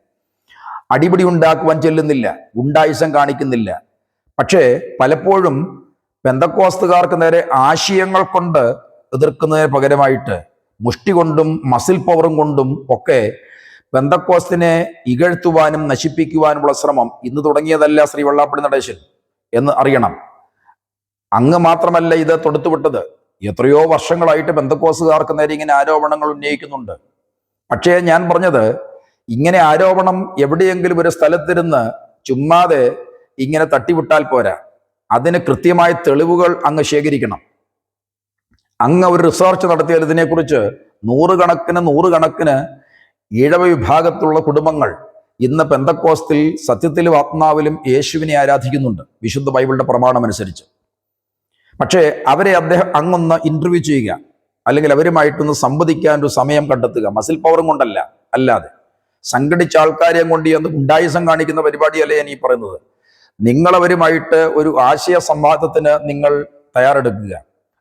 [SPEAKER 1] അടിപിടി ഉണ്ടാക്കുവാൻ ചെല്ലുന്നില്ല. ഗുണ്ടായുസം കാണിക്കുന്നില്ല. പക്ഷേ പലപ്പോഴും പെന്തക്കോസ്തുകാർക്ക് നേരെ ആശയങ്ങൾ കൊണ്ട് എതിർക്കുന്നതിന് പകരമായിട്ട് മുഷ്ടി കൊണ്ടും മസിൽ പവറും കൊണ്ടും ഒക്കെ ബന്ധക്കോസ്തിനെ ഇകഴ്ത്തുവാനും നശിപ്പിക്കുവാനുമുള്ള ശ്രമം ഇന്ന് തുടങ്ങിയതല്ല ശ്രീ വെള്ളാപ്പള്ളി നടേശൻ എന്ന് അറിയണം. അങ്ങ് മാത്രമല്ല ഇത് തൊടുത്തുവിട്ടത്. എത്രയോ വർഷങ്ങളായിട്ട് ബന്ധക്കോസുകാർക്ക് നേരെ ഇങ്ങനെ ആരോപണങ്ങൾ ഉന്നയിക്കുന്നുണ്ട്. പക്ഷേ ഞാൻ പറഞ്ഞത് ഇങ്ങനെ ആരോപണം എവിടെയെങ്കിലും ഒരു സ്ഥലത്തിരുന്ന് ചുമ്മാതെ ഇങ്ങനെ തട്ടിവിട്ടാൽ പോരാ. അതിന് കൃത്യമായ തെളിവുകൾ അങ്ങ് ശേഖരിക്കണം. അങ്ങ് ഒരു റിസർച്ച് നടത്തിയാൽ ഇതിനെക്കുറിച്ച് നൂറുകണക്കിന് നൂറുകണക്കിന് ഈഴവ വിഭാഗത്തിലുള്ള കുടുംബങ്ങൾ ഇന്ന് പെന്തക്കോസ്തിൽ സത്യത്തിലും ആത്മാവിലും യേശുവിനെ ആരാധിക്കുന്നുണ്ട് വിശുദ്ധ ബൈബിളിന്റെ പ്രമാണമനുസരിച്ച്. പക്ഷേ അവരെ അദ്ദേഹം അങ്ങൊന്ന് ഇന്റർവ്യൂ ചെയ്യുക. അല്ലെങ്കിൽ അവരുമായിട്ടൊന്ന് സംവദിക്കാൻ ഒരു സമയം കണ്ടെത്തുക. മസിൽ പവറും കൊണ്ടല്ല അല്ലാതെ. സംഘടിച്ച ആൾക്കാരെയും കൊണ്ട് ഒന്ന് ഗുണ്ടായുസം കാണിക്കുന്ന പരിപാടിയല്ല ഞാൻ ഈ പറയുന്നത്. നിങ്ങളവരുമായിട്ട് ഒരു ആശയ സംവാദത്തിന് നിങ്ങൾ തയ്യാറെടുക്കുക.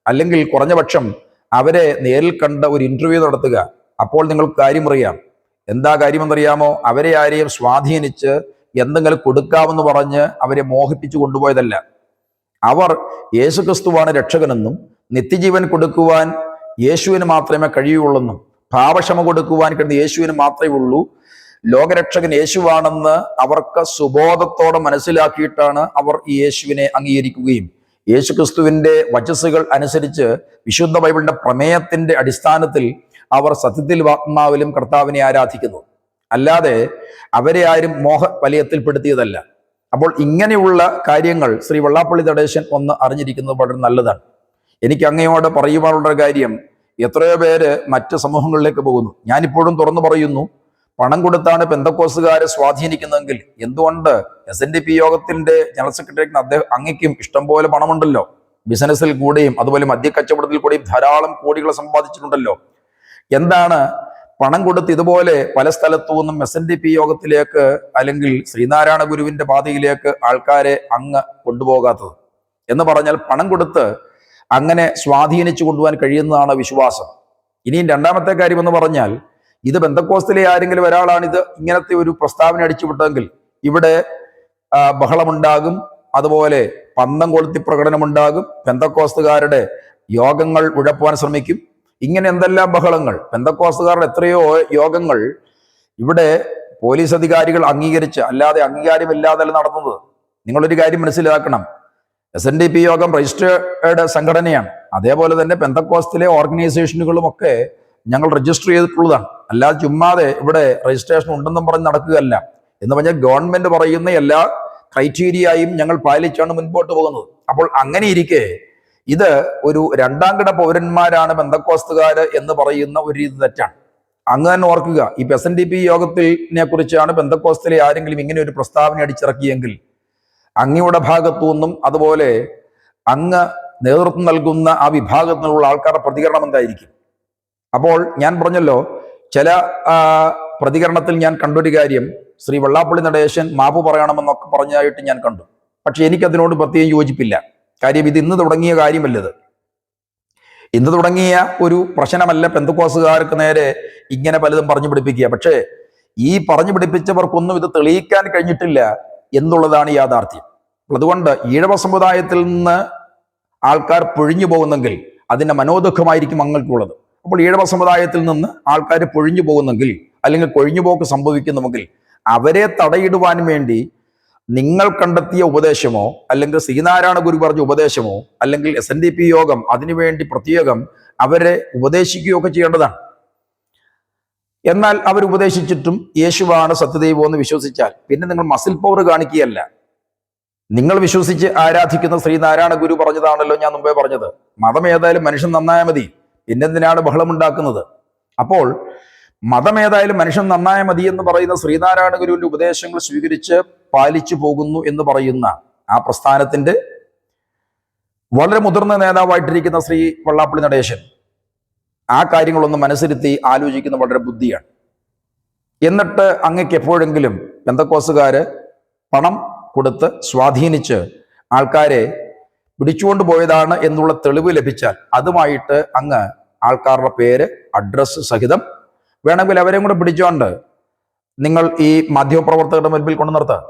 [SPEAKER 1] അല്ലെങ്കിൽ കുറഞ്ഞപക്ഷം അവരെ നേരിൽ കണ്ട ഒരു ഇന്റർവ്യൂ നടത്തുക. അപ്പോൾ നിങ്ങൾക്ക് കാര്യമറിയാം എന്താ കാര്യമെന്നറിയാമോ അവരെ ആരെയും സ്വാധീനിച്ച് എന്തെങ്കിലും കൊടുക്കാമെന്ന് പറഞ്ഞ് അവരെ മോഹിപ്പിച്ചു കൊണ്ടുപോയതല്ല. അവർ യേശുക്രിസ്തുവാണ് രക്ഷകനെന്നും നിത്യജീവൻ കൊടുക്കുവാൻ യേശുവിന് മാത്രമേ കഴിയുള്ളെന്നും പാപക്ഷമ കൊടുക്കുവാൻ കഴിഞ്ഞ യേശുവിന് മാത്രമേ ഉള്ളൂ. ലോകരക്ഷകൻ യേശുവാണെന്ന് അവർക്ക് സുബോധത്തോടെ മനസ്സിലാക്കിയിട്ടാണ് അവർ ഈ യേശുവിനെ അംഗീകരിക്കുകയും. യേശു യേശുക്രിസ്തുവിന്റെ വചസ്സുകൾ അനുസരിച്ച് വിശുദ്ധ ബൈബിളിന്റെ പ്രമേയത്തിന്റെ അടിസ്ഥാനത്തിൽ അവർ സത്യത്തിൽ ആത്മാവിലും കർത്താവിനെ ആരാധിക്കുന്നു. അല്ലാതെ അവരെ ആരും മോഹ വലയത്തിൽപ്പെടുത്തിയതല്ല. അപ്പോൾ ഇങ്ങനെയുള്ള കാര്യങ്ങൾ ശ്രീ വെള്ളാപ്പള്ളി തടേശൻ ഒന്ന് അറിഞ്ഞിരിക്കുന്നത് വളരെ നല്ലതാണ്. എനിക്ക് അങ്ങയോട് പറയുവാനുള്ള കാര്യം എത്രയോ പേര് മറ്റ് സമൂഹങ്ങളിലേക്ക് പോകുന്നു. ഞാനിപ്പോഴും തുറന്നു പറയുന്നു പണം കൊടുത്താണ് പെന്തക്കോസുകാരെ സ്വാധീനിക്കുന്നതെങ്കിൽ എന്തുകൊണ്ട് എസ് എൻ ഡി പി യോഗത്തിന്റെ ജനറൽ സെക്രട്ടറിക്ക് അദ്ദേഹം അങ്ങയ്ക്കും ഇഷ്ടംപോലെ പണമുണ്ടല്ലോ. ബിസിനസ്സിൽ കൂടെയും അതുപോലെ മദ്യക്കച്ചവടത്തിൽ കൂടെയും ധാരാളം കോടികൾ സമ്പാദിച്ചിട്ടുണ്ടല്ലോ. എന്താണ് പണം കൊടുത്ത് ഇതുപോലെ പല സ്ഥലത്തു നിന്നും എസ് എൻ ഡി പി യോഗത്തിലേക്ക് അല്ലെങ്കിൽ ശ്രീനാരായണ ഗുരുവിന്റെ പാതയിലേക്ക് ആൾക്കാരെ അങ്ങ് കൊണ്ടുപോകാത്തത്? എന്ന് പറഞ്ഞാൽ പണം കൊടുത്ത് അങ്ങനെ സ്വാധീനിച്ചു കൊണ്ടുപോകാൻ കഴിയുന്നതാണ് വിശ്വാസം. ഇനിയും രണ്ടാമത്തെ കാര്യം എന്ന് പറഞ്ഞാൽ ഇത് ബന്ധക്കോസ്തിലെ ആരെങ്കിലും ഒരാളാണിത് ഇങ്ങനത്തെ ഒരു പ്രസ്താവന അടിച്ചുവിട്ടെങ്കിൽ ഇവിടെ ബഹളമുണ്ടാകും. അതുപോലെ പന്തം കൊളുത്തി പ്രകടനമുണ്ടാകും. ബന്ധക്കോസ്തുകാരുടെ യോഗങ്ങൾ ഉഴപ്പുവാൻ ശ്രമിക്കും. ഇങ്ങനെ എന്തെല്ലാം ബഹളങ്ങൾ? ബന്ധക്കോസ്തുകാരുടെ എത്രയോ യോഗങ്ങൾ ഇവിടെ പോലീസ് അധികാരികൾ അംഗീകരിച്ച് അല്ലാതെ അംഗീകാരമില്ലാതെ നടന്നത്. നിങ്ങളൊരു കാര്യം മനസ്സിലാക്കണം. എസ് എൻ ഡി പി യോഗം രജിസ്റ്റേർഡ് സംഘടനയാണ്. അതേപോലെ തന്നെ പെന്തക്കോസ്റ്റിലെ ഓർഗനൈസേഷനുകളും ഒക്കെ ഞങ്ങൾ രജിസ്റ്റർ ചെയ്തിട്ടുള്ളതാണ്. അല്ലാതെ ചുമ്മാതെ ഇവിടെ രജിസ്ട്രേഷൻ ഉണ്ടെന്നും പറഞ്ഞ് നടക്കുകയല്ല. എന്ന് പറഞ്ഞാൽ ഗവൺമെന്റ് പറയുന്ന എല്ലാ ക്രൈറ്റീരിയയും ഞങ്ങൾ പാലിച്ചാണ് മുൻപോട്ട് പോകുന്നത്. അപ്പോൾ അങ്ങനെ ഇരിക്കെ ഇത് ഒരു രണ്ടാം കിട പൗരന്മാരാണ് ബന്ധക്കോസ്തുകാർ എന്ന് പറയുന്ന ഒരു രീതി തെറ്റാണ്. അങ്ങ് തന്നെ ഓർക്കുക ഈ എസ് എൻ ഡി പി യോഗത്തിനെ കുറിച്ചാണ് ബന്ധക്കോസ്തിലെ ആരെങ്കിലും ഇങ്ങനെ ഒരു പ്രസ്താവന അടിച്ചിറക്കിയെങ്കിൽ അങ്ങയുടെ ഭാഗത്തു നിന്നും അതുപോലെ അങ്ങ് നേതൃത്വം നൽകുന്ന ആ വിഭാഗത്തിലുള്ള ആൾക്കാരുടെ പ്രതികരണം എന്തായിരിക്കും? അപ്പോൾ ഞാൻ പറഞ്ഞല്ലോ ചില പ്രതികരണത്തിൽ ഞാൻ കണ്ടൊരു കാര്യം ശ്രീ വെള്ളാപ്പള്ളി നടേശൻ മാപ്പ് പറയണമെന്നൊക്കെ പറഞ്ഞായിട്ട് ഞാൻ കണ്ടു. പക്ഷെ എനിക്കതിനോട് പ്രത്യേകം യോജിപ്പില്ല. കാര്യം ഇത് ഇന്ന് തുടങ്ങിയ കാര്യമല്ലത്. ഇന്ന് തുടങ്ങിയ ഒരു പ്രശ്നമല്ല പെന്തക്കോസുകാർക്ക് നേരെ ഇങ്ങനെ പലതും പറഞ്ഞു പിടിപ്പിക്കുക. പക്ഷേ ഈ പറഞ്ഞു പിടിപ്പിച്ചവർക്കൊന്നും ഇത് തെളിയിക്കാൻ കഴിഞ്ഞിട്ടില്ല. എന്നുള്ളതാണ് യാഥാർത്ഥ്യം. അതുകൊണ്ട് ഈഴവ സമുദായത്തിൽ നിന്ന് ആൾക്കാർ പൊഴിഞ്ഞു പോകുന്നെങ്കിൽ അതിന്റെ മനോദുഃഖമായിരിക്കും അങ്ങൾക്കുള്ളത്. അപ്പോൾ ഈഴവ സമുദായത്തിൽ നിന്ന് ആൾക്കാർ പൊഴിഞ്ഞു പോകുന്നെങ്കിൽ അല്ലെങ്കിൽ കൊഴിഞ്ഞുപോക്ക് സംഭവിക്കുന്നുവെങ്കിൽ അവരെ തടയിടുവാൻ വേണ്ടി നിങ്ങൾ കണ്ടെത്തിയ ഉപദേശമോ അല്ലെങ്കിൽ ശ്രീനാരായണ ഗുരു പറഞ്ഞ ഉപദേശമോ അല്ലെങ്കിൽ എസ് യോഗം അതിനുവേണ്ടി പ്രത്യേകം അവരെ ഉപദേശിക്കുകയൊക്കെ ചെയ്യേണ്ടതാണ്. എന്നാൽ അവർ ഉപദേശിച്ചിട്ടും യേശുവാണ് സത്യദൈവം എന്ന് വിശ്വസിച്ചാൽ പിന്നെ നിങ്ങൾ മസിൽ പവർ കാണിക്കുകയല്ല. നിങ്ങൾ വിശ്വസിച്ച് ആരാധിക്കുന്ന ശ്രീനാരായണ ഗുരു പറഞ്ഞതാണല്ലോ ഞാൻ മുമ്പേ പറഞ്ഞത്. മതം ഏതായാലും മനുഷ്യൻ നന്നായാൽ മതി. പിന്നെന്തിനാണ് ബഹളമുണ്ടാക്കുന്നത് അപ്പോൾ മതം ഏതായാലും മനുഷ്യൻ നന്നായ മതി എന്ന് പറയുന്ന ശ്രീനാരായണ ഗുരുവിന്റെ ഉപദേശങ്ങൾ സ്വീകരിച്ച് പാലിച്ചു പോകുന്നു എന്ന് പറയുന്ന ആ പ്രസ്ഥാനത്തിന്റെ വളരെ മുതിർന്ന നേതാവായിട്ടിരിക്കുന്ന ശ്രീ വള്ളാപ്പള്ളി നടേശൻ. ആ കാര്യങ്ങളൊന്ന് മനസ്സിരുത്തി ആലോചിക്കുന്ന വളരെ ബുദ്ധിയാണ്. എന്നിട്ട് അങ്ങക്ക് എപ്പോഴെങ്കിലും ബന്ധക്കോസുകാര് പണം കൊടുത്ത് സ്വാധീനിച്ച് ആൾക്കാരെ പിടിച്ചുകൊണ്ട് പോയതാണ് എന്നുള്ള തെളിവ് ലഭിച്ചാൽ അതുമായിട്ട് അങ്ങ് ആൾക്കാരുടെ പേര് അഡ്രസ്സ് സഹിതം വേണമെങ്കിൽ അവരെയും കൂടെ പിടിച്ചുകൊണ്ട് നിങ്ങൾ ഈ മാധ്യമപ്രവർത്തകരുടെ മുൻപിൽ കൊണ്ടു നിർത്തുക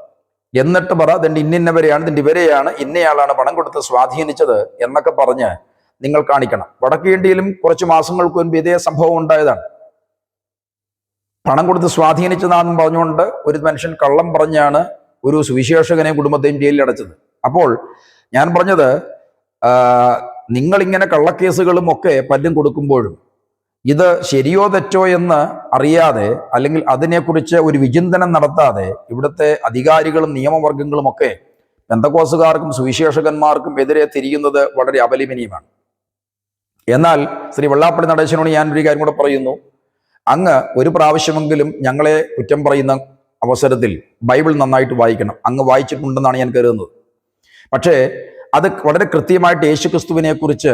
[SPEAKER 1] എന്നിട്ട് പറ ഇതിന്റെ ഇന്നിന്നവരെയാണ് ഇതിന്റെ ഇവരെയാണ് ഇന്നയാളാണ് പണം കൊടുത്ത് സ്വാധീനിച്ചത് എന്നൊക്കെ പറഞ്ഞ് നിങ്ങൾ കാണിക്കണം. വടക്കേ ഇന്ത്യയിലും കുറച്ച് മാസങ്ങൾക്ക് മുൻപ് ഇതേ സംഭവം ഉണ്ടായതാണ്. പണം കൊടുത്ത് സ്വാധീനിച്ചതാണെന്ന് പറഞ്ഞുകൊണ്ട് ഒരു മനുഷ്യൻ കള്ളം പറഞ്ഞാണ് ഒരു സുവിശേഷകനെ കുടുംബത്തെയും ജയിലിൽ അടച്ചത്. അപ്പോൾ ഞാൻ പറഞ്ഞത് നിങ്ങളിങ്ങനെ കള്ളക്കേസുകളും ഒക്കെ പല്ലും കൊടുക്കുമ്പോഴും ഇത് ശരിയോ തെറ്റോ എന്ന് അറിയാതെ അല്ലെങ്കിൽ അതിനെക്കുറിച്ച് ഒരു വിചിന്തനം നടത്താതെ ഇവിടുത്തെ അധികാരികളും നിയമവർഗങ്ങളും ഒക്കെ ബന്ധക്കോസുകാർക്കും സുവിശേഷകന്മാർക്കും എതിരെ തിരിയുന്നത് വളരെ അപലപനീയമാണ്. എന്നാൽ ശ്രീ വെള്ളാപ്പള്ളി നടേശനോട് ഞാൻ ഒരു കാര്യം കൂടെ പറയുന്നു. അങ്ങ് ഒരു പ്രാവശ്യമെങ്കിലും ഞങ്ങളെ കുറ്റം പറയുന്ന അവസരത്തിൽ ബൈബിൾ നന്നായിട്ട് വായിക്കണം. അങ്ങ് വായിച്ചിട്ടുണ്ടെന്നാണ് ഞാൻ കരുതുന്നത്. പക്ഷേ അത് വളരെ കൃത്യമായിട്ട് യേശുക്രിസ്തുവിനെ കുറിച്ച്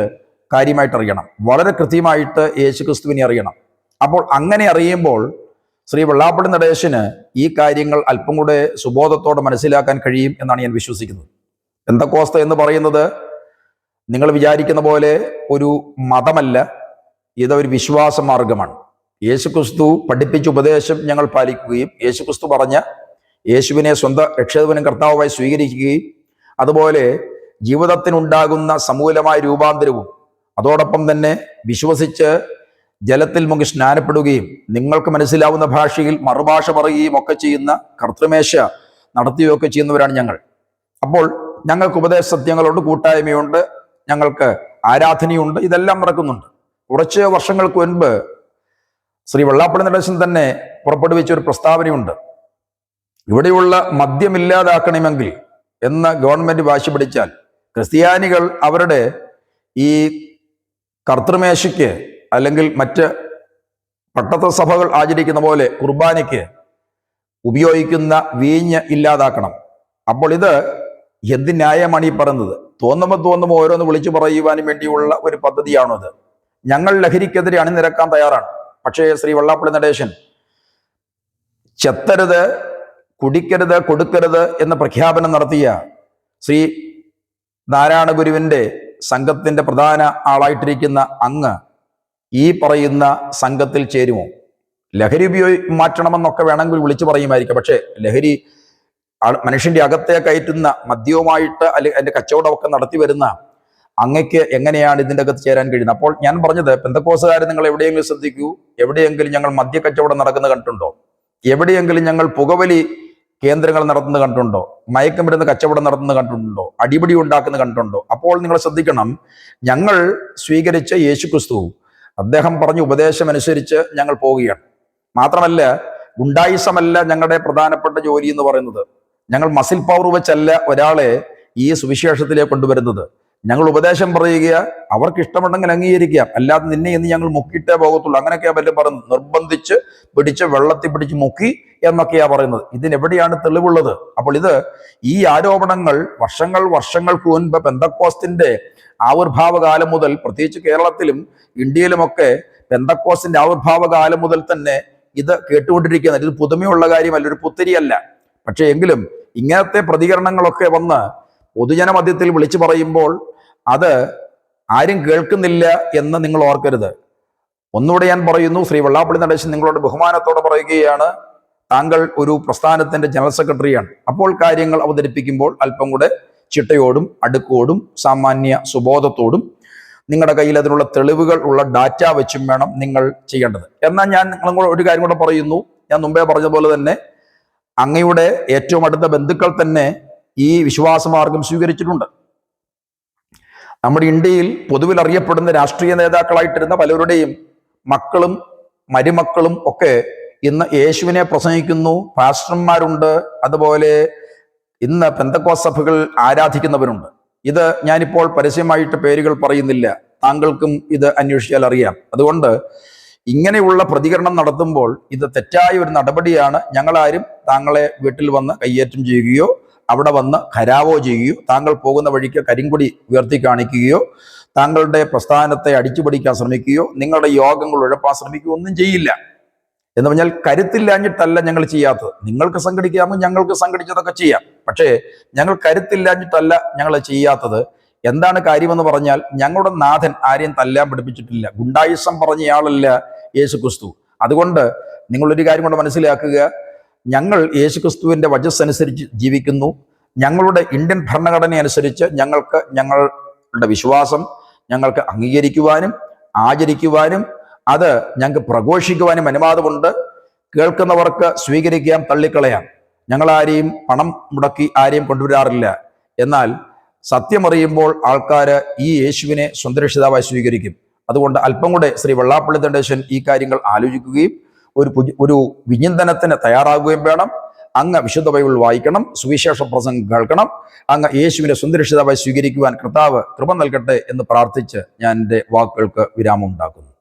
[SPEAKER 1] കാര്യമായിട്ട് അറിയണം. വളരെ കൃത്യമായിട്ട് യേശുക്രിസ്തുവിനെ അറിയണം. അപ്പോൾ അങ്ങനെ അറിയുമ്പോൾ ശ്രീ വെള്ളാപ്പള്ളി നടേശന് ഈ കാര്യങ്ങൾ അല്പം കൂടെ സുബോധത്തോടെ മനസ്സിലാക്കാൻ കഴിയും എന്നാണ് ഞാൻ വിശ്വസിക്കുന്നത്. എന്തക്കോസ്ത എന്ന് പറയുന്നത്? നിങ്ങൾ വിചാരിക്കുന്ന പോലെ ഒരു മതമല്ല. ഇതൊരു വിശ്വാസ മാർഗമാണ് യേശുക്രിസ്തു പഠിപ്പിച്ച ഉപദേശം ഞങ്ങൾ പാലിക്കുകയും യേശുക്രിസ്തു പറഞ്ഞ യേശുവിനെ സ്വന്തം രക്ഷകനും കർത്താവുമായി സ്വീകരിക്കുകയും അതുപോലെ ജീവിതത്തിനുണ്ടാകുന്ന സമൂലമായ രൂപാന്തരവും അതോടൊപ്പം തന്നെ വിശ്വസിച്ച് ജലത്തിൽ മുങ്ങി സ്നാനപ്പെടുകയും നിങ്ങൾക്ക് മനസ്സിലാവുന്ന ഭാഷയിൽ മറുഭാഷ പറയുകയും ഒക്കെ ചെയ്യുന്ന കർത്തൃമേശ നടത്തുകയൊക്കെ ചെയ്യുന്നവരാണ് ഞങ്ങൾ. അപ്പോൾ ഞങ്ങൾക്ക് ഉപദേശ സത്യങ്ങളുണ്ട് കൂട്ടായ്മയുണ്ട്. ഞങ്ങൾക്ക് ആരാധനയുണ്ട് ഇതെല്ലാം നടക്കുന്നുണ്ട്. കുറച്ച് വർഷങ്ങൾക്ക് മുൻപ് ശ്രീ വെള്ളാപ്പള്ളി നടേശൻ തന്നെ പുറപ്പെടുവിച്ച ഒരു പ്രസ്താവനയുണ്ട്. ഇവിടെയുള്ള മദ്യമില്ലാതാക്കണമെങ്കിൽ എന്ന് ഗവൺമെന്റ് വാശി പിടിച്ചാൽ ക്രിസ്ത്യാനികൾ അവരുടെ ഈ കർത്തൃമേശയ്ക്ക് അല്ലെങ്കിൽ മറ്റ് പട്ടത്ത സഭകൾ ആചരിക്കുന്ന പോലെ കുർബാനയ്ക്ക് ഉപയോഗിക്കുന്ന വീഞ്ഞ് ഇല്ലാതാക്കണം. അപ്പോൾ ഇത് എന്ത് ന്യായമാണ് ഈ പറയുന്നത്? തോന്നുമ്പോൾ തോന്നുമ്പോൾ ഓരോന്ന് വിളിച്ചു പറയുവാനും വേണ്ടിയുള്ള ഒരു പദ്ധതിയാണോ അത് ഞങ്ങൾ ലഹരിക്കെതിരെ അണിനിരക്കാൻ തയ്യാറാണ്. പക്ഷേ ശ്രീ വള്ളാപ്പള്ളി നടേശൻ ചെത്തരുത് കുടിക്കരുത് കൊടുക്കരുത് എന്ന പ്രഖ്യാപനം നടത്തിയ ശ്രീ നാരായണ ഗുരുവിന്റെ സംഘത്തിന്റെ പ്രധാന ആളായിട്ടിരിക്കുന്ന അങ്ങ് ഈ പറയുന്ന സംഘത്തിൽ ചേരുമോ? ലഹരി ഉപയോഗി മാറ്റണമെന്നൊക്കെ വേണമെങ്കിൽ വിളിച്ചു പറയുമായിരിക്കും. പക്ഷേ ലഹരി മനുഷ്യന്റെ അകത്തെ കയറ്റുന്ന മദ്യവുമായിട്ട് അല്ലെങ്കിൽ അതിന്റെ കച്ചവടമൊക്കെ നടത്തി വരുന്ന അങ്ങക്ക് എങ്ങനെയാണ് ഇതിന്റെ അകത്ത് ചേരാൻ കഴിയുന്നത്? അപ്പോൾ ഞാൻ പറഞ്ഞത് പെന്തക്കോസുകാർ നിങ്ങൾ എവിടെയെങ്കിലും ശ്രദ്ധിക്കൂ. എവിടെയെങ്കിലും ഞങ്ങൾ മദ്യ കച്ചവടം നടക്കുന്നത് കണ്ടിട്ടുണ്ടോ? എവിടെയെങ്കിലും ഞങ്ങൾ പുകവലി കേന്ദ്രങ്ങൾ നടത്തുന്നത് കണ്ടിട്ടുണ്ടോ? മയക്കമിടുന്ന കച്ചവടം നടത്തുന്നത് കണ്ടിട്ടുണ്ടോ? അടിപിടി ഉണ്ടാക്കുന്നത് കണ്ടിട്ടുണ്ടോ? അപ്പോൾ നിങ്ങൾ ശ്രദ്ധിക്കണം ഞങ്ങൾ സ്വീകരിച്ച യേശു ക്രിസ്തു അദ്ദേഹം പറഞ്ഞ ഉപദേശം അനുസരിച്ച് ഞങ്ങൾ പോവുകയാണ്. മാത്രമല്ല ഗുണ്ടായിസമല്ല ഞങ്ങളുടെ പ്രധാനപ്പെട്ട ജോലി എന്ന് പറയുന്നത്. ഞങ്ങൾ മസിൽ പവർ വെച്ചല്ല ഒരാളെ ഈ സുവിശേഷത്തിലേക്ക് കൊണ്ടുവരുന്നത്. ഞങ്ങൾ ഉപദേശം പറയുക അവർക്ക് ഇഷ്ടമുണ്ടെങ്കിൽ അംഗീകരിക്കാം. അല്ലാതെ നിന്നെ ഇന്ന് ഞങ്ങൾ മുക്കിയിട്ടേ പോകത്തുള്ളൂ. അങ്ങനെയൊക്കെയാ പറ്റും പറയുന്നത് നിർബന്ധിച്ച് പിടിച്ച് വെള്ളത്തിൽ പിടിച്ച് മുക്കി എന്നൊക്കെയാ പറയുന്നത്. ഇതിനെവിടെയാണ് തെളിവുള്ളത്? അപ്പോൾ ഇത് ഈ ആരോപണങ്ങൾ വർഷങ്ങൾ വർഷങ്ങൾക്ക് മുൻപ് പെന്തക്കോസ്തിന്റെ ആവിർഭാവ കാലം മുതൽ പ്രത്യേകിച്ച് കേരളത്തിലും ഇന്ത്യയിലുമൊക്കെ പെന്തക്കോസ്തിന്റെ ആവിർഭാവ കാലം മുതൽ തന്നെ ഇത് കേട്ടുകൊണ്ടിരിക്കുന്ന ഇത് പുതുമയുള്ള കാര്യമല്ല ഒരു പുത്തിരിയല്ല. പക്ഷേ എങ്കിലും ഇങ്ങനത്തെ പ്രതികരണങ്ങളൊക്കെ വന്ന് പൊതുജന മധ്യത്തിൽ വിളിച്ചു പറയുമ്പോൾ അത് ആരും കേൾക്കുന്നില്ല എന്ന് നിങ്ങൾ ഓർക്കരുത്. ഒന്നുകൂടെ ഞാൻ പറയുന്നു ശ്രീ വെള്ളാപ്പള്ളി നടേശൻ നിങ്ങളോട് ബഹുമാനത്തോടെ പറയുകയാണ് താങ്കൾ ഒരു പ്രസ്ഥാനത്തിന്റെ ജനറൽ സെക്രട്ടറിയാണ്. അപ്പോൾ കാര്യങ്ങൾ അവതരിപ്പിക്കുമ്പോൾ അല്പം കൂടെ ചിട്ടയോടും അടുക്കോടും സാമാന്യ സുബോധത്തോടും നിങ്ങളുടെ കയ്യിൽ അതിനുള്ള തെളിവുകൾ ഉള്ള ഡാറ്റ വെച്ചും വേണം നിങ്ങൾ ചെയ്യേണ്ടത്. എന്നാൽ ഞാൻ നിങ്ങളോട് ഒരു കാര്യം കൂടെ പറയുന്നു. ഞാൻ മുമ്പേ പോലെ തന്നെ അങ്ങയുടെ ഏറ്റവും അടുത്ത ബന്ധുക്കൾ തന്നെ ഈ വിശ്വാസമാർഗം സ്വീകരിച്ചിട്ടുണ്ട്. നമ്മുടെ ഇന്ത്യയിൽ പൊതുവിൽ അറിയപ്പെടുന്ന രാഷ്ട്രീയ നേതാക്കളായിട്ടിരുന്ന പലരുടെയും മക്കളും മരുമക്കളും ഒക്കെ ഇന്ന് യേശുവിനെ പ്രസംഗിക്കുന്നു. പാസ്റ്റർമാരുണ്ട്. അതുപോലെ ഇന്ന് പെന്തക്കോ സഭകൾ ആരാധിക്കുന്നവരുണ്ട്. ഇത് ഞാനിപ്പോൾ പരസ്യമായിട്ട് പേരുകൾ പറയുന്നില്ല. താങ്കൾക്കും ഇത് അന്വേഷിച്ചാൽ അറിയാം. അതുകൊണ്ട് ഇങ്ങനെയുള്ള പ്രതികരണം നടത്തുമ്പോൾ ഇത് തെറ്റായ ഒരു നടപടിയാണ് ഞങ്ങളാരും താങ്കളെ വീട്ടിൽ വന്ന് കയ്യേറ്റം ചെയ്യുകയോ അവിടെ വന്ന് ഖരാവോ ചെയ്യുകയോ താങ്കൾ പോകുന്ന വഴിക്ക് കരിങ്കുടി ഉയർത്തി കാണിക്കുകയോ താങ്കളുടെ പ്രസ്ഥാനത്തെ അടിച്ചുപിടിക്കാൻ ശ്രമിക്കുകയോ നിങ്ങളുടെ യോഗങ്ങൾ ഉഴപ്പാൻ ശ്രമിക്കുകയോ ഒന്നും ചെയ്യില്ല. എന്ന് പറഞ്ഞാൽ കരുത്തില്ലാഞ്ഞിട്ടല്ല ഞങ്ങൾ ചെയ്യാത്തത്. നിങ്ങൾക്ക് സംഘടിക്കാമോ? ഞങ്ങൾക്ക് സംഘടിച്ചതൊക്കെ ചെയ്യാം. പക്ഷേ ഞങ്ങൾ കരുത്തില്ലാഞ്ഞിട്ടല്ല ഞങ്ങൾ ചെയ്യാത്തത്. എന്താണ് കാര്യമെന്ന് പറഞ്ഞാൽ ഞങ്ങളുടെ നാഥൻ ആരെയും തല്ലാൻ പഠിപ്പിച്ചിട്ടില്ല. ഗുണ്ടായുസം പറഞ്ഞയാളല്ല യേശു ക്രിസ്തു അതുകൊണ്ട് നിങ്ങളൊരു കാര്യം കൊണ്ട് മനസ്സിലാക്കുക. ഞങ്ങൾ യേശു ക്രിസ്തുവിന്റെ വചസ് അനുസരിച്ച് ജീവിക്കുന്നു. ഞങ്ങളുടെ ഇന്ത്യൻ ഭരണഘടന അനുസരിച്ച് ഞങ്ങൾക്ക് ഞങ്ങളുടെ വിശ്വാസം ഞങ്ങൾക്ക് അംഗീകരിക്കുവാനും ആചരിക്കുവാനും അത് ഞങ്ങൾക്ക് പ്രഘോഷിക്കുവാനും അനുവാദമുണ്ട്. കേൾക്കുന്നവർക്ക് സ്വീകരിക്കാം തള്ളിക്കളയാം. ഞങ്ങൾ ആരെയും പണം മുടക്കി ആരെയും കൊണ്ടുവരാറില്ല. എന്നാൽ സത്യമറിയുമ്പോൾ ആൾക്കാർ ഈ യേശുവിനെ സ്വന്തരക്ഷിതാവായി സ്വീകരിക്കും. അതുകൊണ്ട് അല്പം കൂടെ ശ്രീ വെള്ളാപ്പള്ളി തണ്ടേശൻ ഈ കാര്യങ്ങൾ ആലോചിക്കുകയും ഒരു ഒരു വിചിന്തനത്തിന് തയ്യാറാകുകയും വേണം. അങ്ങ് വിശുദ്ധ ബൈബിൾ വായിക്കണം സുവിശേഷ പ്രസംഗം കേൾക്കണം അങ്ങ് യേശുവിനെ സുന്ദരക്ഷിതാവായി സ്വീകരിക്കുവാൻ കർത്താവ് കൃപ നൽകട്ടെ എന്ന് പ്രാർത്ഥിച്ച് ഞാൻ എന്റെ വാക്കുകൾക്ക് വിരാമം ഉണ്ടാക്കുന്നു